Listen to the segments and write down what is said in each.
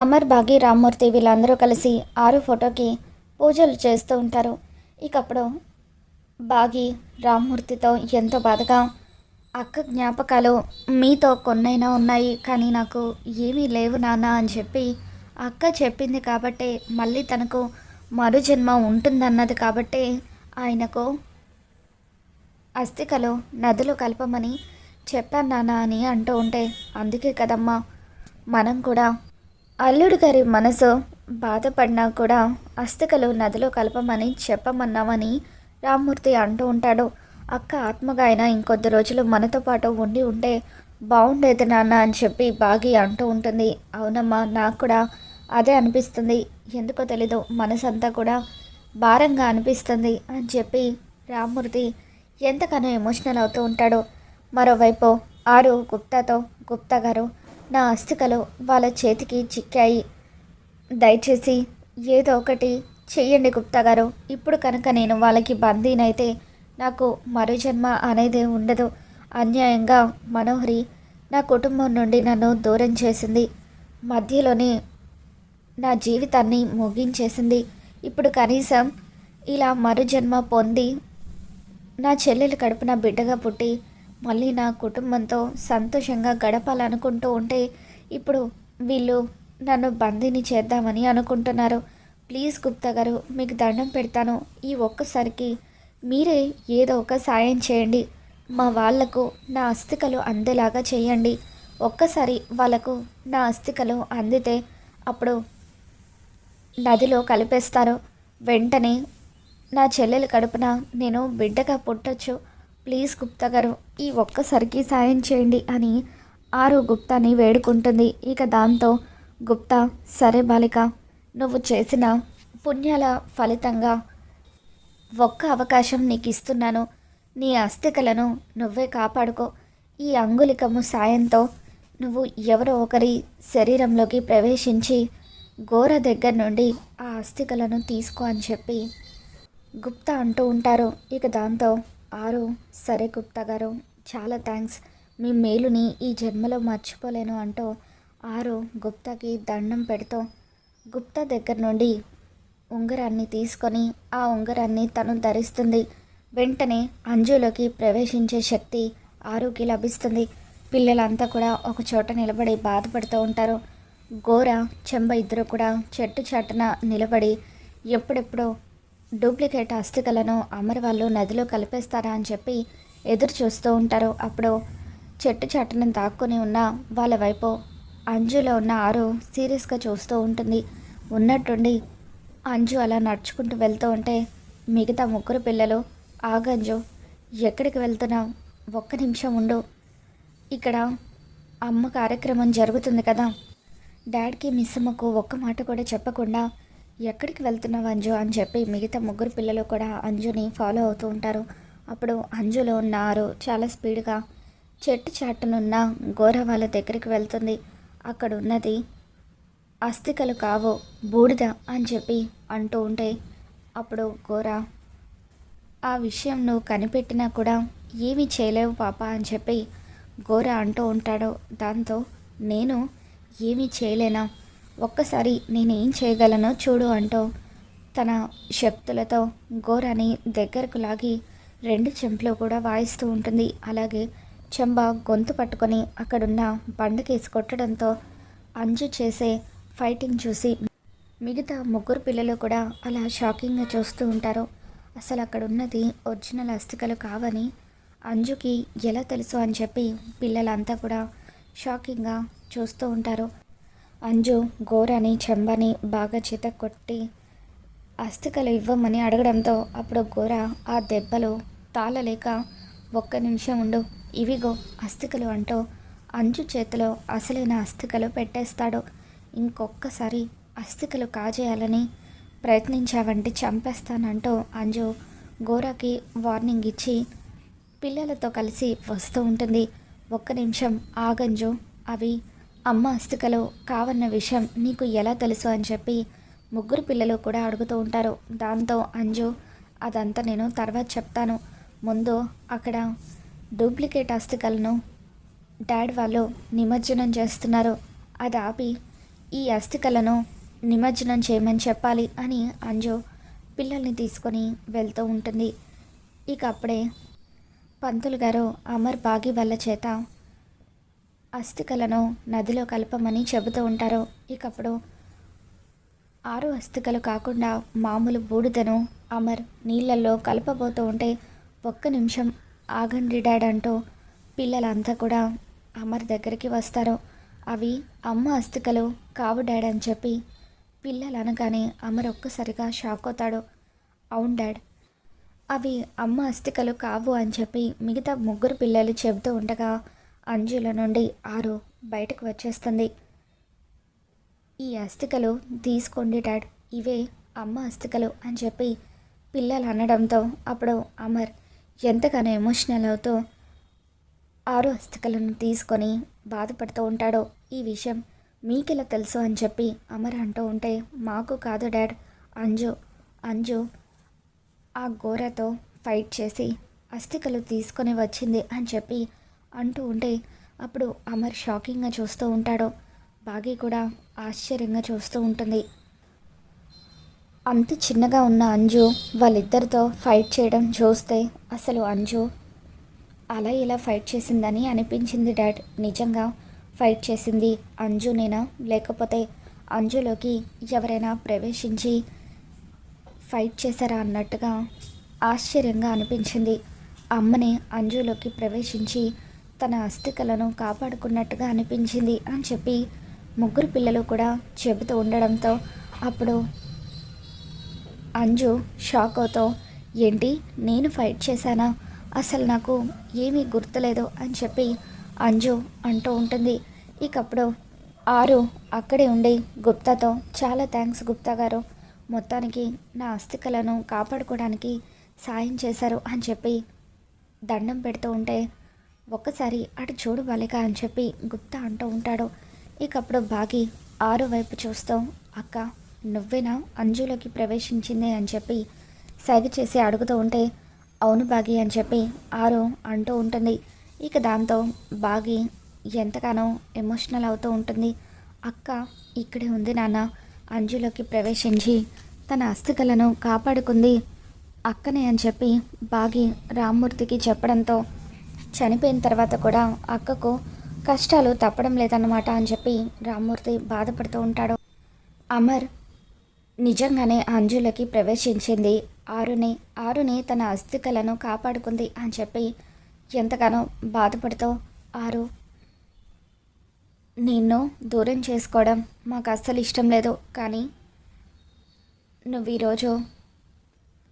అమర్ భాగి రామ్మూర్తి వీళ్ళందరూ కలిసి ఆరు ఫోటోకి పూజలు చేస్తూ ఉంటారు. ఇకప్పుడు భాగి బాగి రామ్మూర్తితో ఎంతో బాధగా అక్క జ్ఞాపకాలు మీతో కొన్నైనా ఉన్నాయి కానీ నాకు ఏమీ లేవు నాన్న అని చెప్పి అక్క చెప్పింది కాబట్టే మళ్ళీ తనకు మరు జన్మ ఉంటుందన్నది కాబట్టే ఆయనకు అస్థికలు నదులు కలపమని చెప్పాను నాన్న అని అంటూ ఉంటే అందుకే కదమ్మా మనం కూడా అల్లుడు గారి మనసు బాధపడినా కూడా అస్థికలు నదిలో కలపమని చెప్పమన్నామని రామ్మూర్తి అంటూ ఉంటాడు. అక్క ఆత్మగా అయినా ఇంకొద్ది రోజులు మనతో పాటు ఉండి ఉంటే బాగుండేది నాన్న అని చెప్పి బాగి అంటూ ఉంటుంది. అవునమ్మా నాకు కూడా అదే అనిపిస్తుంది. ఎందుకో తెలీదు మనసంతా కూడా భారంగా అనిపిస్తుంది అని చెప్పి రామ్మూర్తి ఎంతగానో ఎమోషనల్ అవుతూ ఉంటాడు. మరోవైపు ఆరు గుప్తాతో గుప్తా గారు నా అస్థికలు వాళ్ళ చేతికి చిక్కాయి. దయచేసి ఏదో ఒకటి చెయ్యండి గుప్తా గారు. ఇప్పుడు కనుక నేను వాళ్ళకి బందీనైతే నాకు మరో జన్మ అనేది ఉండదు. అన్యాయంగా మనోహరి నా కుటుంబం నుండి నన్ను దూరం చేసింది. మధ్యలోనే నా జీవితాన్ని ముగించేసింది. ఇప్పుడు కనీసం ఇలా మరుజన్మ పొంది నా చెల్లెలు కడుపున బిడ్డగా పుట్టి మళ్ళీ నా కుటుంబంతో సంతోషంగా గడపాలనుకుంటూ ఉంటే ఇప్పుడు వీళ్ళు నన్ను బందీని చేద్దామని అనుకుంటున్నారు. ప్లీజ్ గుప్తా గారు మీకు దండం పెడతాను. ఈ ఒక్కసారికి మీరే ఏదో ఒక సాయం చేయండి. మా వాళ్ళకు నా అస్థికలు అందేలాగా చేయండి. ఒక్కసారి వాళ్ళకు నా అస్థికలు అందితే అప్పుడు నదిలో కలిపేస్తారు. వెంటనే నా చెల్లెలు కడుపున నేను బిడ్డగా పుట్టచ్చు. ప్లీజ్ గుప్తా గారు ఈ ఒక్కసారికి సాయం చేయండి అని ఆరు గుప్తాని వేడుకుంటుంది. ఇక దాంతో గుప్తా సరే బాలిక నువ్వు చేసిన పుణ్యాల ఫలితంగా ఒక్క అవకాశం నీకు ఇస్తున్నాను నీ అస్థికలను నువ్వే కాపాడుకో. ఈ అంగుళికము సాయంతో నువ్వు ఎవరో ఒకరి శరీరంలోకి ప్రవేశించి గోర దగ్గర నుండి ఆ అస్థికలను తీసుకో అని చెప్పి గుప్తా అంటూ ఉంటారు. ఇక దాంతో ఆరు సరే గుప్తా గారు చాలా థ్యాంక్స్ మీ మేలుని ఈ జన్మలో మర్చిపోలేను అంటూ ఆరు గుప్తాకి దండం పెడుతూ గుప్తా దగ్గర నుండి ఉంగరాన్ని తీసుకొని ఆ ఉంగరాన్ని తను ధరిస్తుంది. వెంటనే అంజులోకి ప్రవేశించే శక్తి ఆరుకి లభిస్తుంది. పిల్లలంతా కూడా ఒక చోట నిలబడి బాధపడుతూ ఉంటారు. గోర చెంబ ఇద్దరు కూడా చెట్టు చాటున నిలబడి ఎప్పుడెప్పుడో డూప్లికేట్ అస్థికలను అమర్ వాళ్ళు నదిలో కలిపేస్తారా అని చెప్పి ఎదురు చూస్తూ ఉంటారు. అప్పుడు చెట్టు చాటున దాక్కుని ఉన్న వాళ్ళ వైపు అంజులో ఉన్న ఆరు సీరియస్గా చూస్తూ ఉంటుంది. ఉన్నట్టుండి అంజు అలా నడుచుకుంటూ వెళ్తూ ఉంటే మిగతా ముగ్గురు పిల్లలు ఆగంజు ఎక్కడికి వెళ్తున్నావు? ఒక్క నిమిషం ఉండు. ఇక్కడ అమ్మ కార్యక్రమం జరుగుతుంది కదా. డాడ్కి మిస్ అమ్మకు ఒక్క మాట కూడా చెప్పకుండా ఎక్కడికి వెళ్తున్నావు అంజు అని చెప్పి మిగతా ముగ్గురు పిల్లలు కూడా అంజుని ఫాలో అవుతూ ఉంటారు. అప్పుడు అంజులో ఉన్నారు చాలా స్పీడ్గా చెట్టు చాటునున్న గోర వాళ్ళ దగ్గరికి వెళ్తుంది. అక్కడ ఉన్నది అస్థికలు కావు బూడిద అని చెప్పి అంటూ ఉంటే అప్పుడు గోర ఆ విషయం నువ్వు కనిపెట్టినా కూడా ఏమీ చేయలేవు పాప అని చెప్పి గోర అంటూ ఉంటాడు. దాంతో నేను ఏమీ చేయలేనా? ఒక్కసారి నేనేం చేయగలనో చూడు అంటూ తన శక్తులతో ఘోరాని దగ్గరకు లాగి రెండు చెంపలు కూడా వాయిస్తూ ఉంటుంది. అలాగే చెంబ గొంతు పట్టుకొని అక్కడున్న బండకేసి కొట్టడంతో అంజు చేసే ఫైటింగ్ చూసి మిగతా ముగ్గురు పిల్లలు కూడా అలా షాకింగ్గా చూస్తూ ఉంటారు. అసలు అక్కడ ఉన్నది ఒరిజినల్ అస్థికలు కావని అంజుకి ఎలా తెలుసు అని చెప్పి పిల్లలంతా కూడా షాకింగ్గా చూస్తూ ఉంటారు. అంజు గోరని చెంబని బాగా చేత కొట్టి అస్థికలు ఇవ్వమని అడగడంతో అప్పుడు గోర ఆ దెబ్బలు తాళలేక ఒక్క నిమిషం ఉండు ఇవిగో అస్థికలు అంటూ అంజు చేతిలో అసలైన అస్థికలు పెట్టేస్తాడు. ఇంకొక్కసారి అస్థికలు కాజేయాలని ప్రయత్నించావంటే చంపేస్తానంటూ అంజు గోరాకి వార్నింగ్ ఇచ్చి పిల్లలతో కలిసి వస్తూ ఉంటుంది. ఒక్క నిమిషం ఆగంజు అవి అమ్మ అస్థికలు కావన్న విషయం నీకు ఎలా తెలుసు అని చెప్పి ముగ్గురు పిల్లలు కూడా అడుగుతూ ఉంటారు. దాంతో అంజు అదంతా నేను తర్వాత చెప్తాను. ముందు అక్కడ డూప్లికేట్ అస్థికలను డాడ్ వాళ్ళు నిమజ్జనం చేస్తున్నారు. అది ఆపి ఈ అస్థికలను నిమజ్జనం చేయమని చెప్పాలి అని అంజు పిల్లల్ని తీసుకొని వెళ్తూ ఉంటుంది. ఇక అప్పుడే పంతులు గారు అమర్ బాగి వాళ్ళ చేత అస్థికలను నదిలో కలపమని చెబుతూ ఉంటారు. ఇకప్పుడు ఆరు అస్థికలు కాకుండా మామూలు బూడిదను అమర్ నీళ్ళల్లో కలపబోతూ ఉంటే ఒక్క నిమిషం ఆగండి డాడ్ అంటూ పిల్లలంతా కూడా అమర్ దగ్గరికి వస్తారు. అవి అమ్మ అస్థికలు కావు డాడ్ అని చెప్పి పిల్లలు అనగానే అమర్ ఒక్కసారిగా షాక్ అవుతాడు అవును డాడ్ అవి అమ్మ అస్థికలు కావు అని చెప్పి మిగతా ముగ్గురు పిల్లలు చెబుతూ ఉండగా అంజుల నుండి ఆరు బయటకు వచ్చేస్తుంది. ఈ అస్థికలు తీసుకోండి డాడ్ ఇవే అమ్మ అస్థికలు అని చెప్పి పిల్లలు అనడంతో అప్పుడు అమర్ ఎంతగానో ఎమోషనల్ అవుతూ ఆరు అస్థికలను తీసుకొని బాధపడుతూ ఉంటాడో. ఈ విషయం మీకెలా తెలుసు అని చెప్పి అమర్ అంటూ ఉంటే మాకు కాదు డాడ్ అంజు అంజు ఆ గోరతో ఫైట్ చేసి అస్థికలు తీసుకొని వచ్చింది అని చెప్పి అంటూ ఉంటే అప్పుడు అమర్ షాకింగ్గా చూస్తూ ఉంటాడు. బాగి కూడా ఆశ్చర్యంగా చూస్తూ ఉంటుంది. అంత చిన్నగా ఉన్న అంజు వాళ్ళిద్దరితో ఫైట్ చేయడం చూస్తే అసలు అంజు అలా ఇలా ఫైట్ చేసిందని అనిపించింది డాడ్. నిజంగా ఫైట్ చేసింది అంజునేనా? లేకపోతే అంజులోకి ఎవరైనా ప్రవేశించి ఫైట్ చేశారా అన్నట్టుగా ఆశ్చర్యంగా అనిపించింది. అమ్మని అంజులోకి ప్రవేశించి తన అస్థికలను కాపాడుకున్నట్టుగా అనిపించింది అని చెప్పి ముగ్గురు పిల్లలు కూడా చెబుతూ ఉండడంతో అప్పుడు అంజు షాక్ అవుతూ ఏంటి? నేను ఫైట్ చేశానా? అసలు నాకు ఏమీ గుర్తులేదు అని చెప్పి అంజు అంటూ ఉంటుంది. ఇకప్పుడు ఆరు అక్కడే ఉండి గుప్తాతో చాలా థ్యాంక్స్ గుప్తా గారు. మొత్తానికి నా అస్థికలను కాపాడుకోవడానికి సాయం చేశారు అని చెప్పి దండం పెడుతూ ఉంటే ఒక్కసారి అటు చూడు బాలిక అని చెప్పి గుప్తా అంటూ ఉంటాడు. ఇకప్పుడు బాగి ఆరు వైపు చూస్తూ. అక్క నువ్వేనా అంజులోకి ప్రవేశించింది అని చెప్పి సైగ చేసి అడుగుతూ ఉంటే అవును బాగి అని చెప్పి ఆరు అంటూ ఉంటుంది. ఇక దాంతో బాగి ఎంతగానో ఎమోషనల్ అవుతూ ఉంటుంది. అక్క ఇక్కడే ఉంది నాన్న అంజులోకి ప్రవేశించి తన అస్థికలను కాపాడుకుంది అక్కనే అని చెప్పి బాగి రామ్మూర్తికి చెప్పడంతో చనిపోయిన తర్వాత కూడా అక్కకు కష్టాలు తప్పడం లేదన్నమాట అని చెప్పి రామ్మూర్తి బాధపడుతూ ఉంటాడు. అమర్ నిజంగానే అంజులకి ప్రవేశించింది. ఆరుని ఆరుని తన అస్థికలను కాపాడుకుంది అని చెప్పి ఎంతగానో బాధపడుతూ ఆరు నిన్ను దూరం చేసుకోవడం మాకు అస్సలు ఇష్టం లేదు. కానీ నువ్వు ఈరోజు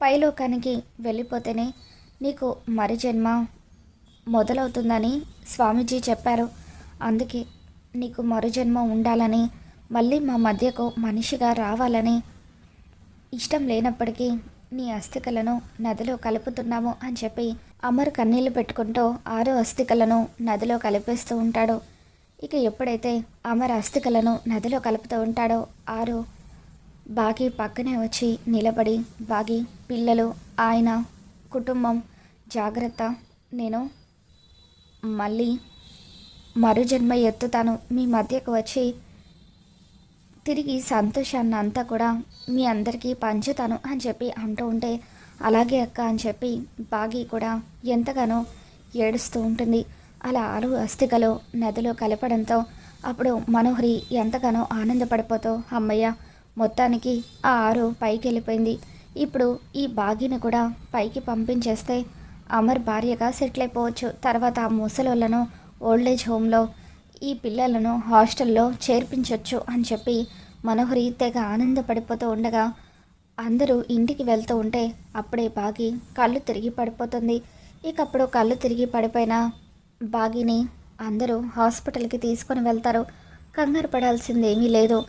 పైలోకానికి వెళ్ళిపోతేనే నీకు మరి జన్మ మొదలవుతుందని స్వామీజీ చెప్పారు. అందుకే నీకు మరుజన్మ ఉండాలని మళ్ళీ మా మధ్యకు మనిషిగా రావాలని ఇష్టం లేనప్పటికీ నీ అస్థికలను నదిలో కలుపుతున్నాము అని చెప్పి అమర్ కన్నీళ్ళు పెట్టుకుంటూ ఆరు అస్థికలను నదిలో కలిపేస్తూ ఉంటాడు. ఇక ఎప్పుడైతే అమర్ అస్థికలను నదిలో కలుపుతూ ఉంటాడో ఆరు బాగి పక్కనే వచ్చి నిలబడి బాగి పిల్లలు ఆయన కుటుంబం జాగ్రత్త నేను మళ్ళీ మరు జన్మ ఎత్తుతాను మీ మధ్యకు వచ్చి తిరిగి సంతోషాన్ని అంతా కూడా మీ అందరికీ పంచుతాను అని చెప్పి అంటూ ఉంటే అలాగే అక్క అని చెప్పి బాగి కూడా ఎంతగానో ఏడుస్తూ ఉంటుంది. అలా ఆరు అస్థికలు నదిలో కలపడంతో అప్పుడు మనోహరి ఎంతగానో ఆనందపడిపోతూ అమ్మయ్య మొత్తానికి ఆ ఆరు పైకి వెళ్ళిపోయింది ఇప్పుడు ఈ బాగిని కూడా పైకి పంపించేస్తే అమర్ భార్యగా సెటిల్ అయిపోవచ్చు. తర్వాత ఆ ముసలోళ్ళను ఓల్డేజ్ హోమ్లో ఈ పిల్లలను హాస్టల్లో చేర్పించవచ్చు అని చెప్పి మనోహరి తెగ ఆనందపడిపోతూ ఉండగా అందరూ ఇంటికి వెళ్తూ ఉంటే అప్పుడే బాగి కళ్ళు తిరిగి పడిపోతుంది. ఇక అప్పుడు కళ్ళు తిరిగి పడిపోయిన బాగిని అందరూ హాస్పిటల్కి తీసుకొని వెళ్తారు. కంగారు పడాల్సిందేమీ లేదు.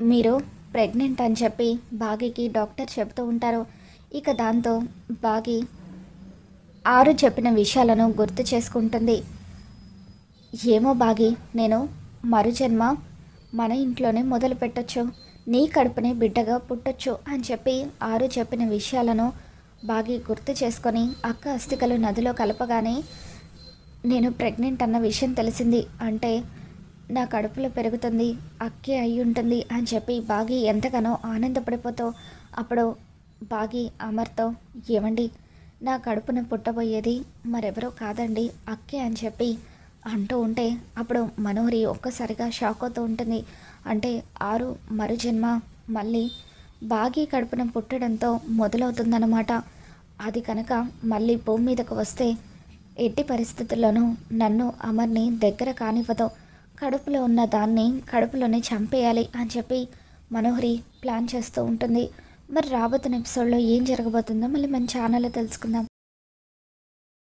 మీరు ప్రెగ్నెంట్ అని చెప్పి బాగికి డాక్టర్ చెబుతూ ఉంటారు. ఇక దాంతో బాగి ఆరు చెప్పిన విషయాలను గుర్తు చేసుకుంటుంది. ఏమో బాగి నేను మరుజన్మ మన ఇంట్లోనే మొదలు పెట్టచ్చు నీ కడుపునే బిడ్డగా పుట్టొచ్చు అని చెప్పి ఆరు చెప్పిన విషయాలను బాగి గుర్తు చేసుకొని అక్క అస్థికలు నదిలో కలపగానే నేను ప్రెగ్నెంట్ అన్న విషయం తెలిసింది. అంటే నా కడుపులో పెరుగుతుంది అక్కే అయి ఉంటుంది అని చెప్పి బాగి ఎంతగానో ఆనందపడిపోతూ అప్పుడు బాగి అమర్తో ఏమండి నా కడుపున పుట్టబోయేది మరెవరో కాదండి అక్కే అని చెప్పి అంటూ ఉంటే అప్పుడు మనోహరి ఒక్కసారిగా షాక్ అవుతూ ఉంటుంది. అంటే ఆరు మరుజన్మ మళ్ళీ బాగి కడుపున పుట్టడంతో మొదలవుతుందన్నమాట. అది కనుక మళ్ళీ భూమి మీదకు వస్తే ఎట్టి పరిస్థితుల్లోనూ నన్ను అమర్ని దగ్గర కానివ్వదు. కడుపులో ఉన్న దాన్ని కడుపులోనే చంపేయాలి అని చెప్పి మనోహరి ప్లాన్ చేస్తూ ఉంటుంది. మరి రాబోతున్న ఎపిసోడ్లో ఏం జరగబోతుందో మళ్ళీ మన ఛానల్లో తెలుసుకుందాం.